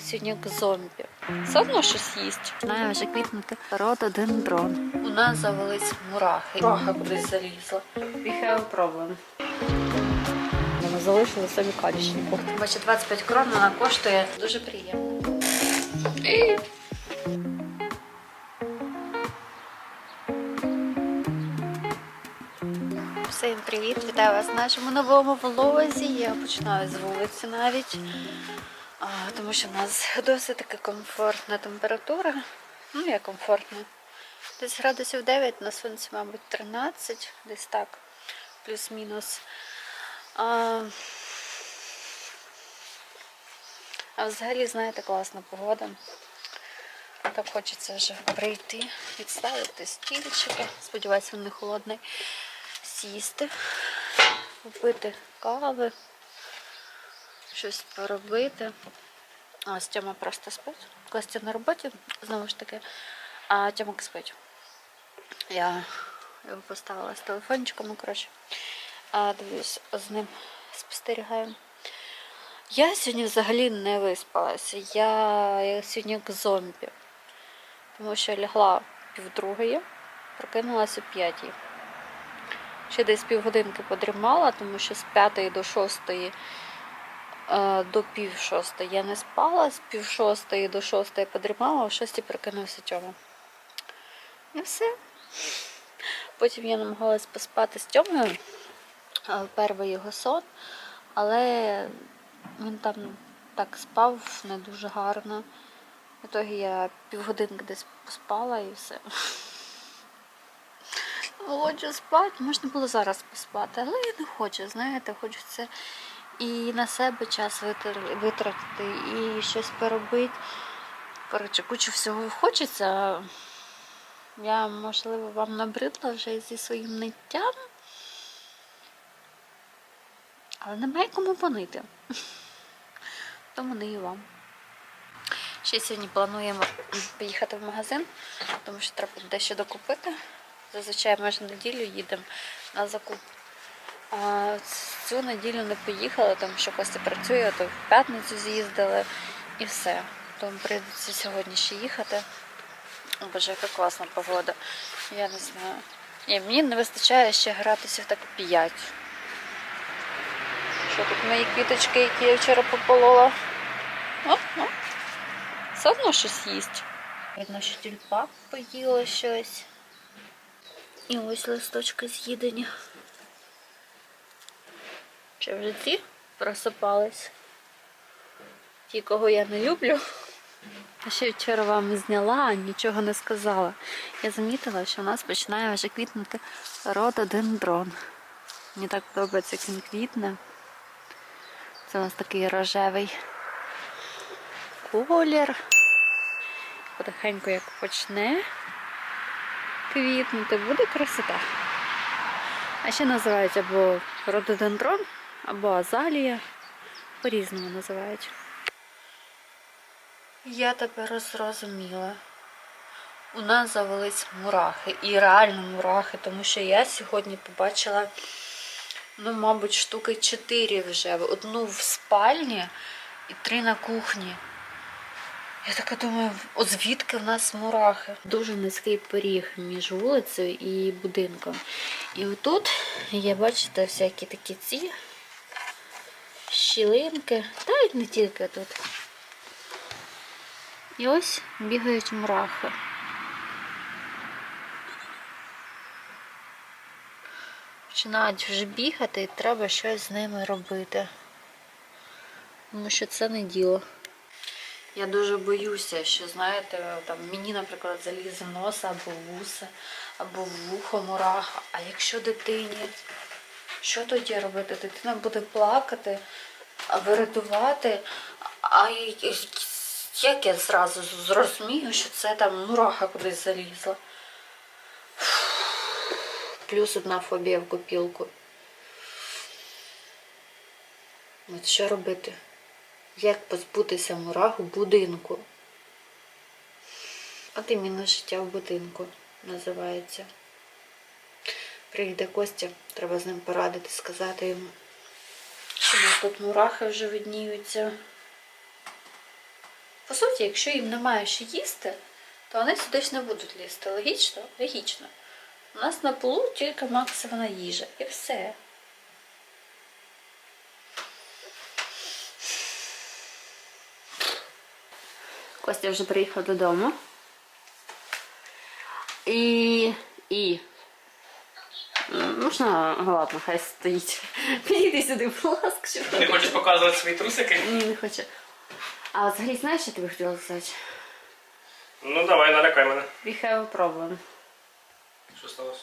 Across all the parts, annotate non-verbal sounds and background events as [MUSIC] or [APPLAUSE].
Сьогодні як зомбі. Все одно щось їсть. Знає вже квітнути рододендрон. У нас завелись мурахи. Мураха кудись залізла. We have a problem. Вона залишила самі калічні. Бачу, 25 крон вона коштує дуже приємно. Всім привіт! Вітаю вас в нашому новому влозі. Я починаю з вулиці навіть, тому що в нас досить таки комфортна температура. Ну, як комфортно. Десь градусів 9, на сонці, мабуть, 13, десь так, плюс-мінус. А, а взагалі, знаєте, класна погода. Так хочеться вже прийти, відставити стільчики. Сподіваюся, він не холодний. Сісти, купити кави, щось поробити. Ось Тьома просто спить. Костя на роботі, знову ж таки, а Тьомак спить. Я його поставила з телефончиком, ну, коротше. А дивлюсь, з ним спостерігаю. Я сьогодні взагалі не виспалася. Я, я сьогодні як зомбі. Тому що лягла півдругої, прокинулася о п'ятій. Ще десь півгодинки подрімала, тому що з п'ятої до шостої до пів шостої я не спала, з пів шостої до шостої подрімала, а в шостій прокинувся Тьома. І все. Потім я намагалась поспати з Тьомою, е, перший його сон, але він там так спав не дуже гарно. В ітогі я півгодинки десь поспала і все. Хочу спати, можна було зараз поспати, але я не хочу, знаєте, хочеться і на себе час витратити, і щось поробити. Коротше, кучу всього хочеться. Я, можливо, вам набридла вже зі своїм ниттям. Але немає кому понити. [LAUGHS] Тому не і вам. Ще сьогодні плануємо поїхати в магазин, тому що треба дещо докупити. Зазвичай майже неділю їдемо на закуп. Цю неділю не поїхали, тому що Костя працює, то в п'ятницю з'їздили і все. Тому прийдеться сьогодні ще їхати. Боже, яка класна погода. Я не знаю. Ні, мені не вистачає ще гратися в так 5. Що тут мої квіточки, які я вчора пополола? О, о. Все одно щось їсть. Видно, що тюльпа поїла щось. І ось листочки з'їдені. Чи вже ці просипались? Ті, кого я не люблю. А ще вчора вам зняла, нічого не сказала. Я замітила, що в нас починає вже квітнути рододендрон. Мені так подобається, як він квітне. Це у нас такий рожевий колір. Потихеньку як почне квітнути, буде красота. А ще називають або рододендрон, або азалія. По-різному називають. Я тепер зрозуміла. У нас завелись мурахи. І реально мурахи, тому що я сьогодні побачила, ну, мабуть, штуки 4 вже. Одну в спальні і три на кухні. Я така думаю, от звідки в нас мурахи? Дуже низький поріг між вулицею і будинком. І отут є, бачите, всякі такі ці щілинки, та й не тільки тут. І ось бігають мурахи. Починають вже бігати і треба щось з ними робити. Тому що це не діло. Я дуже боюся, що, знаєте, там мені, наприклад, залізе в носа або в вуса, або в вухо мураха. А якщо дитині, що тоді робити? Дитина буде плакати, а вирятувати. А як я зразу зрозумію, що це там мураха кудись залізла? Плюс одна фобія в копілку. От що робити? Як позбутися мурах у будинку? От іменно життя в будинку називається. Прийде Костя, треба з ним порадити, сказати йому, що тут мурахи вже видніються. По суті, якщо їм немає що їсти, то вони сюди ж не будуть лізти. Логічно? Логічно. У нас на полу тільки максимум їжа. І все. Костя вже приїхав додому. І. І. М, Можна, ладно, хай стоїть. Підійди сюди, будь ласка, щоб Ти хочеш показувати свої трусики? ні, не хочу. А взагалі, знаєш, що я тобі хотіла сказати? Ну давай, налякай мене. We have a problem. Що сталося?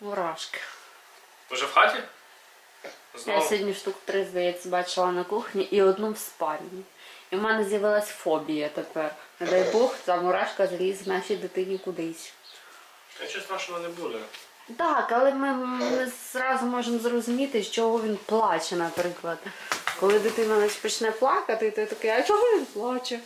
Мурашки. Вже в хаті? Я Знову? сьогодні штук три, здається, бачила на кухні і одну в спальні. І в мене з'явилась фобія тепер. Не дай Бог, ця мурашка залізе нашій дитині кудись. Нічого страшного не буде. Так, але ми, ми зразу можемо зрозуміти, з чого він плаче, наприклад. Коли дитина десь почне плакати, то такий, а чого він плаче?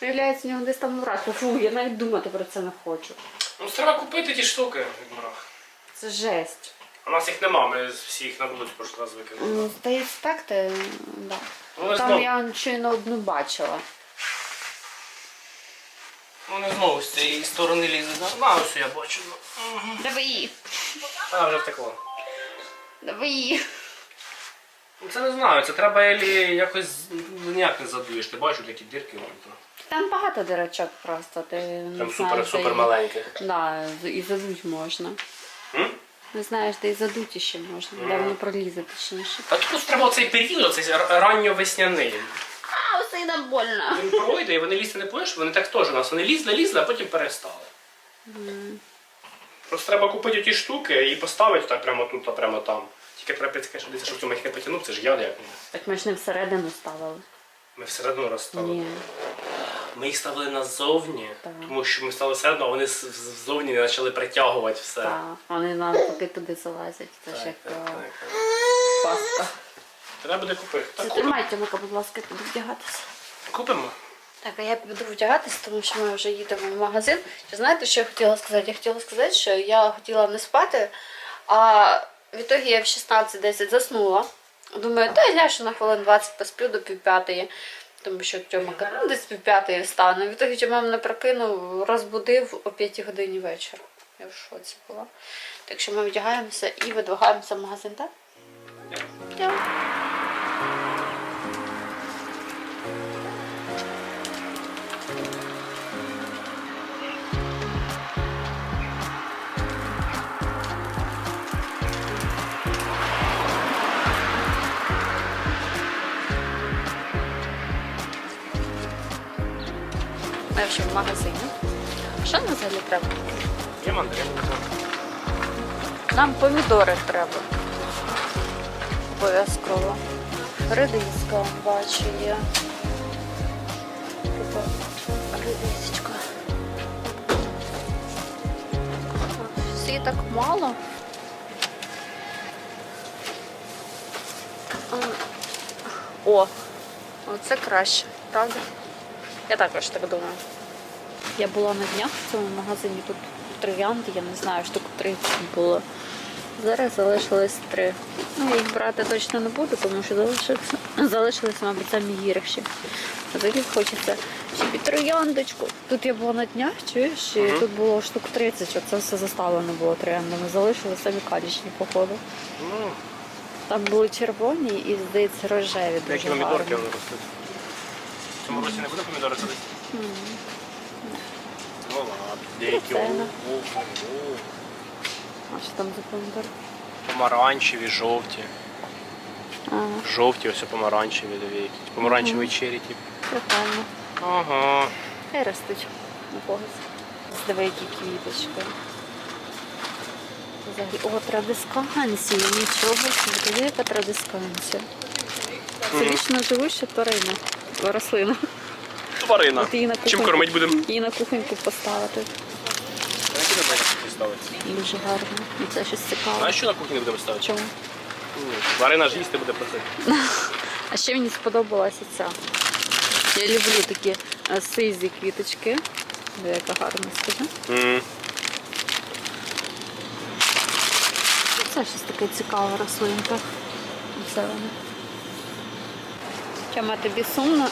Виявляється, в нього десь там мурашка. Фу, я навіть думати про це не хочу. Ну треба купити ті штуки від мурах. Це жесть. У нас їх нема, ми всіх на вулицю прошлий раз викинули. Ну, здається, так, ти, да. Не Там знову. я щойно одну бачила. Ну не знову з цієї сторони лізе. да? На, ось я бачу. ну. Давай її. А, вже втекло. Давай її. Ну це не знаю, це треба елі якось ну, ніяк не задуєш. Ти бачиш такі дірки вон там. Там багато дирочок просто. Ти не Там знаєш, супер де супер їх- маленьких. Да, з- і задуть можна. М? Не знаєш, де і задуть ще можна, де воно пролізе точніше. Та тут треба оцей період, цей ранньовесняний. Нам больно. Він пройде і вони лізти не будеш, вони так теж у нас. Вони лізли, лізли, а потім перестали. Просто треба купити ті штуки і поставити так прямо тут, а прямо там. Тільки треба підскажи, дивіться, щоб цю їх не потягнув, це ж яд як. Так ми ж не всередину ставили. Ми всередину розставили. Ні. Ми їх ставили назовні, Так. тому що ми ставили всередину, а вони ззовні почали притягувати все. Так, вони навпаки туди залазять. Це ж як так, так. пастка. Треба буде купити. Це Так, купимо. тримай, будь ласка, я піду вдягатися. купимо. Так, а я піду вдягатися, тому що ми вже їдемо в магазин. Чи знаєте, що я хотіла сказати? Я хотіла сказати, що я хотіла не спати, а в ітогі я в 16.10 заснула. Думаю, та я ляжу на хвилин 20 посплю до півп'ятої, тому що Тьома каже, ну десь півп'ятої встану. В ітогі Тьома мене прокинув, розбудив о 5 годині вечора. Я в шоці була. Так що ми вдягаємося і видвигаємося в магазин, так? Так. Ми в магазині. Що нам взагалі треба? Є мандарин. Нам помідори треба. Обов'язково. Редиска, бачу, є. Типу, редисочка. Її так мало. О, оце краще, правда? Я також так думаю. Я була на днях в цьому магазині, тут троянди, я не знаю, штук 30 було. Зараз залишилось три. Ну, я їх брати точно не буду, тому що залишилися, залишилися, мабуть, самі гірші. Взагалі хочеться ще під трояндочку. Тут я була на днях, чуєш, і тут було штук 30, оце все заставлено було трояндами. Залишили самі калічні, походу. Ну, Там були червоні і, здається, рожеві дуже які помідорки вони ростуть. В цьому році не буде помідори садити? Деякі. А що там за помідор? помаранчеві, жовті. Ага, Жовті, ось помаранчеві, якісь. Помаранчевий чері, тип. прикольно. Ага. Хай ростуть на когось. Диви, які квіточки. Взагалі, о, традисканція, нічого собі. Диви, яка традисканція. Це вічно живуща тварина. Рослина. Тварина. От її на Чим кухоньку- кормить будемо? Її на кухоньку поставити. Які на кухні ставити? Дуже гарно. І це щось цікаве. Знаєш, що на кухні будемо ставити? Чому? Тварина ж їсти буде просити. [LAUGHS] А ще мені сподобалася ця. Я люблю такі е, сизі квіточки. Диви, яка гарна скажи. Це щось таке цікаве рослинка. Зелена. Тьома, тобі сумно?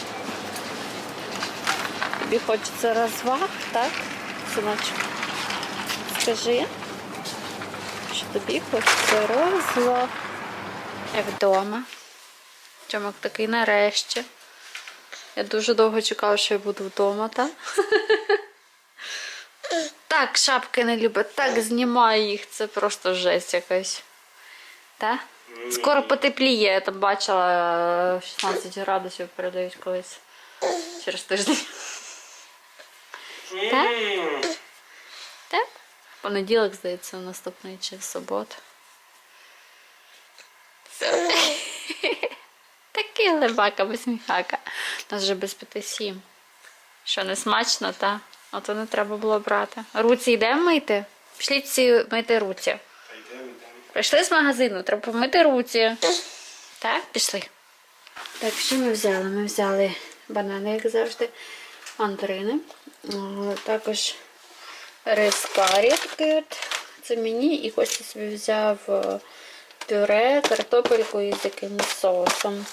Тобі хочеться розваг, так? Синочок? Скажи, що тобі хочеться розваг. Я вдома. Чомок такий нарешті. Я дуже довго чекала, що я буду вдома, так? [LAUGHS] Так, шапки не любить, так знімаю їх, це просто жесть якась. Так? Скоро потепліє, я там бачила е, 16 градусів передають колись через тиждень. М. Так? Понеділок, здається, наступний чи в суботу. [LAUGHS] Такий лебака безміхака. У нас вже без п'яти сім. Що не смачно, та? Ото не треба було брати. Руці йдемо мити? Пішліть всі мити руці. Прийшли з магазину, треба помити руці. Так, пішли. Так, що ми взяли? Ми взяли банани, як завжди, мандарини. Також рис карі. Це мені і Костя собі взяв е, пюре, картопельку із якимось соусом.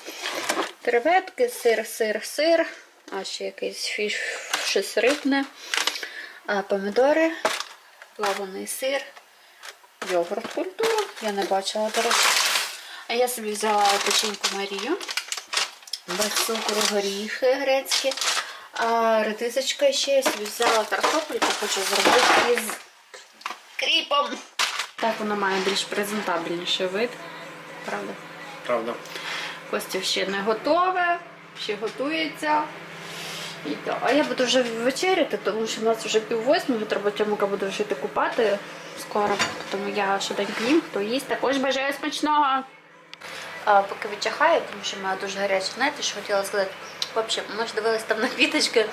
Креветки, сир, сир, сир, а ще якийсь фіш, щось рибне, помідори, плаваний сир, йогурт культура. Я не бачила, до. А я собі взяла печеньку Марію. Без цукру горіхи грецькі. А редисочка ще я собі взяла картопельку, хочу зробити із кріпом. Так вона має більш презентабельніший вид. Правда? Правда. Костя ще не готове, ще готується. І то. А я буду вже вечеряти, тому що в нас вже пів восьмого, треба Тьомика буде вже йти купати скоро. Тому я швиденько їм, хто їсть. Також бажаю смачного. А, поки відчахає, тому що має дуже гаряче. Знаєте, що хотіла сказати? В общем, ми ж дивились там на квіточки.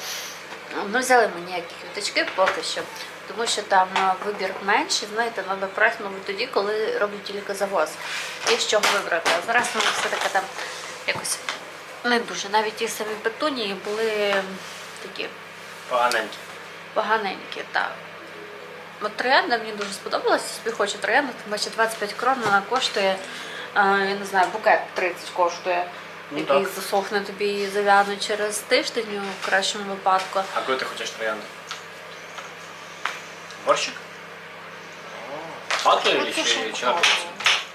Ну, взяли ми ніякі квіточки поки що, тому що там вибір менший, знаєте, треба мабуть, тоді, коли роблять тільки завоз. Є з чого вибрати. А зараз ми все-таки там якось не дуже. Навіть ті самі петунії були такі Поганенькі. поганенькі. Так. От троянда мені дуже сподобалася, собі хочу троянду, тим паче 25 крон вона коштує, я не знаю, букет 30 коштує. Ну, який так. засохне тобі і зав'яне через тиждень у кращому випадку. А коли ти хочеш троянду? Борщик? Оце чи, чи на?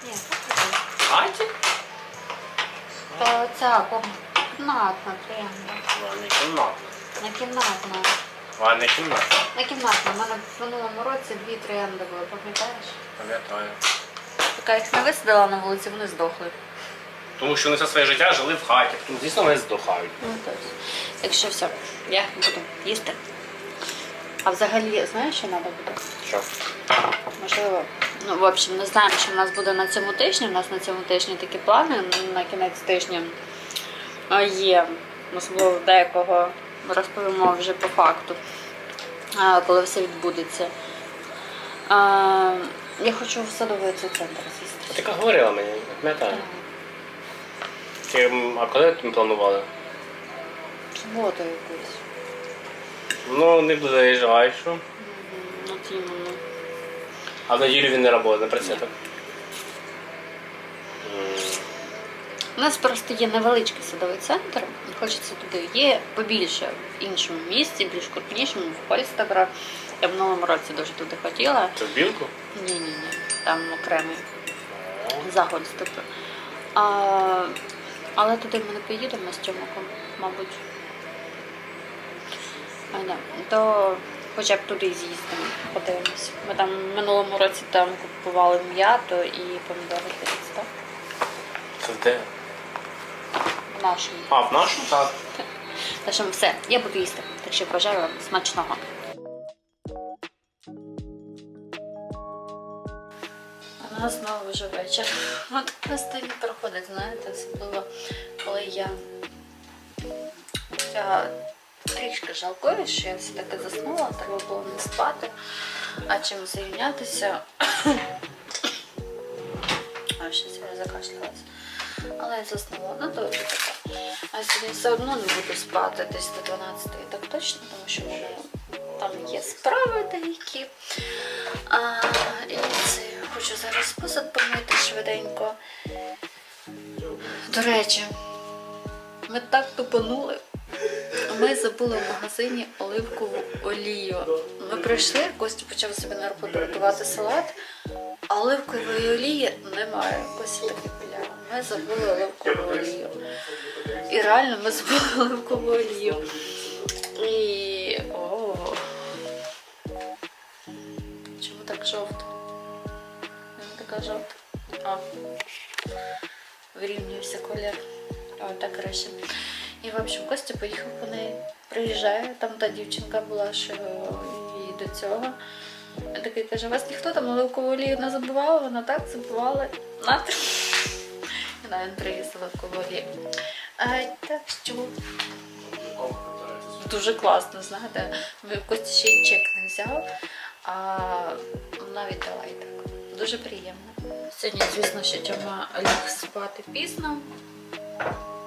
Ні, це Хаті? То ця кімнатна троянда. Вона не кімнатна. Не кімнатна. Вона не кімнатна. Не кімнатна. У мене в минулому році дві троянди були, пам'ятаєш? Пам'ятаю. Така їх не висадила на вулиці, вони здохли. Тому що вони все своє життя жили в хаті. Тому, звісно, вони здохають. Ну, так. Якщо все, я буду їсти. А взагалі, знаєш, що треба буде? Що? Можливо, ну, в общем, не знаємо, що в нас буде на цьому тижні. У нас на цьому тижні такі плани на кінець тижня є. Особливо декого розповімо вже по факту, коли все відбудеться. Я хочу в садовий центр з'їсти. Ти говорила мені, пам'ятаю. Ти, а коли ми планували? Суботу якусь. Ну, не заїжджаєш. що? Мгм, От іменно. А в неділю він не працює, не працює. так? У нас просто є невеличкий садовий центр, хочеться туди. Є побільше в іншому місці, більш крупнішому, в Польстабра. Я в минулому році дуже туди хотіла. Це в білку? Ні, ні, ні, там окремий загод типу. А, але туди ми не поїдемо з Тьомиком, мабуть. А, да. То хоча б туди з'їздимо, подивимось. Ми там в минулому році там купували м'ято і помідори здається, так? Це де? В нашому. А, в нашу? Так. Так що все, я буду їсти. Так що бажаю вам смачного. Нас знову вже вечір. От просто не проходить, знаєте, особливо коли я, я трішки жалкую, що я все-таки заснула, треба було не спати, а чим зайнятися. [COUGHS] А щось я закашлялась. Але я заснула, ну то таке. А сьогодні все одно не буду спати десь до 12 так точно, тому що в там є справи деякі. А, і це хочу зараз посуд помити швиденько. До речі, ми так тупанули. Ми забули в магазині оливкову олію. Ми прийшли, Костя почав собі на роботу готувати салат, а оливкової олії немає. Костя таки пиляв. Ми забули оливкову олію. І реально ми забули оливкову олію. Вона така. А. Вирівнюється колір. О, так краще. І в общем, Костя поїхав по неї. Приїжджає, там та дівчинка була, що і до цього. Такий каже, вас ніхто там оливкову олію не забувала, вона так забувала. На. І на він привіз оливкову олію. Так що дуже класно, знаєте. Костя ще й чек не взяв, а навіть дала і так. Дуже приємно. Сьогодні, звісно, що Тьома ліг спати пізно.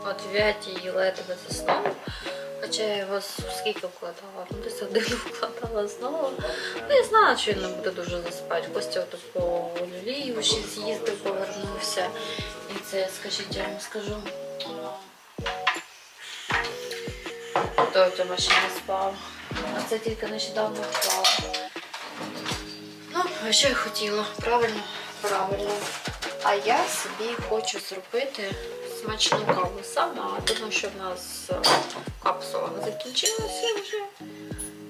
О 9 ледве заснув. Хоча я його скільки вкладала? Ну, десь годину [LAUGHS] вкладала знову. Ну, я знала, що він не буде дуже заспати. Костя по Люлію ще з'їздив, повернувся. І це, скажіть, я вам скажу. То Тьома ще не спав. А це тільки нещодавно вклала. А що я хотіла? Правильно? Правильно. А я собі хочу зробити смачну каву сама, тому що в нас е, капсула закінчилася вже.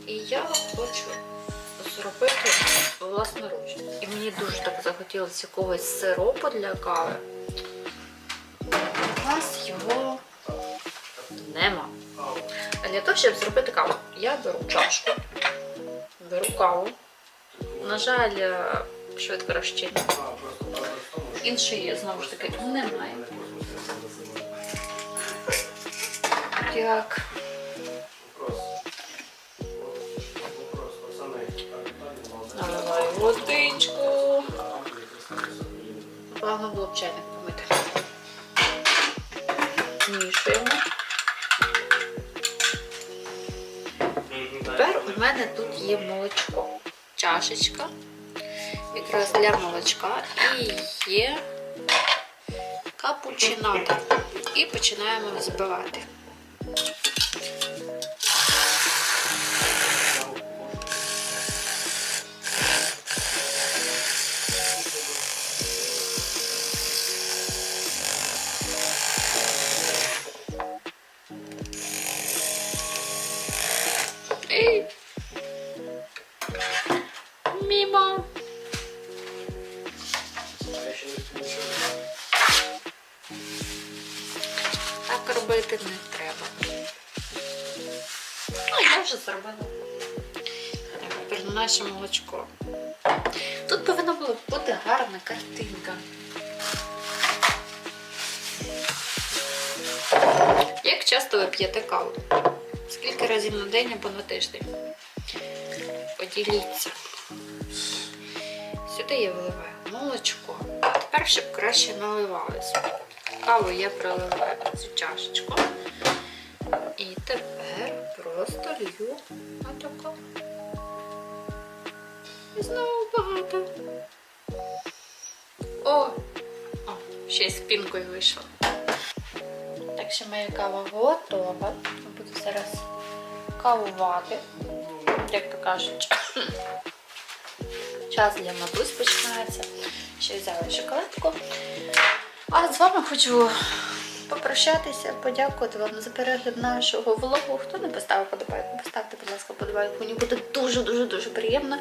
І я хочу зробити власноруч. І мені дуже так захотілося якогось сиропу для кави. У нас його нема. А для того, щоб зробити каву, я беру чашку, беру каву. На жаль, швидко розчинна. Іншої, знову ж таки, немає. Так. Наливаю водичку. Главное було б чайник помити. Мішуємо. Тепер у мене тут є молочко. Чашечка. Якраз для молочка. І є капучинато. І починаємо взбивати. Я вже зробила. Так, тепер наше молочко. Тут повинна була бути гарна картинка. Як часто ви п'єте каву? Скільки разів на день або на тиждень? Поділіться. Сюди я виливаю молочко. Тепер, щоб краще наливалось. Каву я проливаю цю чашечку. І тепер лью отако. І знову багато. О! О, ще й з пінкою вийшло. Так що моя кава готова. Буду зараз кавувати, як то кажуть. Час для матусь починається. Ще взяла шоколадку. А з вами хочу попрощатися, подякувати вам за перегляд нашого влогу. Хто не поставив подобайку, поставте, будь ласка, подобайку. Мені буде дуже-дуже дуже приємно.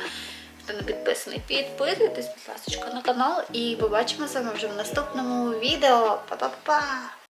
Хто не підписаний, підписуйтесь, будь ласка, на канал. І побачимо з вами вже в наступному відео. Па-па-па!